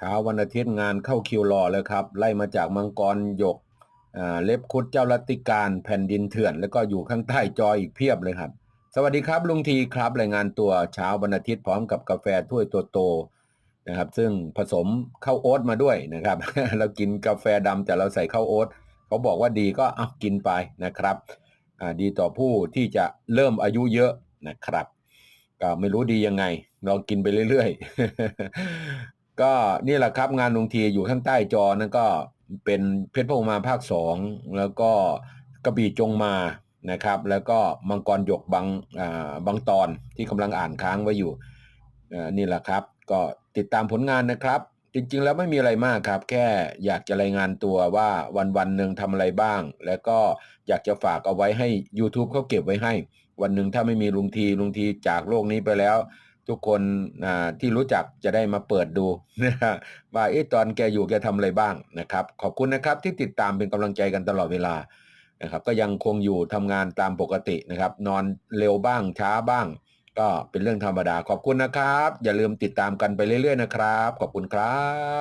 เช้าวันอาทิตย์งานเข้าคิวรอเลยครับ ไล่มาจากมังกรหยกเล็บคุดเจ้ารัติการแผ่นดินเถื่อน แล้วก็อยู่ข้างใต้จออีกเพียบเลยครับ สวัสดีครับลุงทีครับรายงานตัวเช้าวันอาทิตย์พร้อมกับกาแฟถ้วยตัวโตนะครับ ซึ่งผสมข้าวโอ๊ตมาด้วยนะครับ เรากินกาแฟดำแต่เราใส่ข้าวโอ๊ตเขาบอกว่าดีก็เอากินไปนะครับดีต่อผู้ที่จะเริ่มอายุเยอะนะครับก็ไม่รู้ดียังไงลองกินไปเรื่อยๆ ก็นี่แหละครับงานลุงทีอยู่ข้างใต้จอนั่นก็เป็นเพชรพงมาภาคสองแล้วก็กระบี่จงมานะครับ แล้วก็มังกรหยกบางอ่าบางตอนที่กำลังอ่านค้างไว้อยู่อ่านี่แหละครับ ก็ติดตามผลงานนะครับ จริงๆแล้วไม่มีอะไรมากครับ แค่อยากจะรายงานตัวว่าวันวันๆหนึ่งทำอะไรบ้าง แล้วก็อยากจะฝากเอาไว้ให้ YouTube เขาเก็บไว้ให้ วันหนึ่งถ้าไม่มีลุงทีลุงทีจากโลกนี้ไปแล้ว ทุกคนที่รู้จักจะได้มาเปิดดูนะว่าไอ้ตอนแกอยู่แกทำอะไรบ้างนะครับ ขอบคุณนะครับที่ติดตามเป็นกำลังใจกันตลอดเวลานะครับ ก็ยังคงอยู่ทำงานตามปกตินะครับ นอนเร็วบ้างช้าบ้าง ก็เป็นเรื่องธรรมดา ขอบคุณนะครับ อย่าลืมติดตามกันไปเรื่อยๆนะครับ ขอบคุณครับ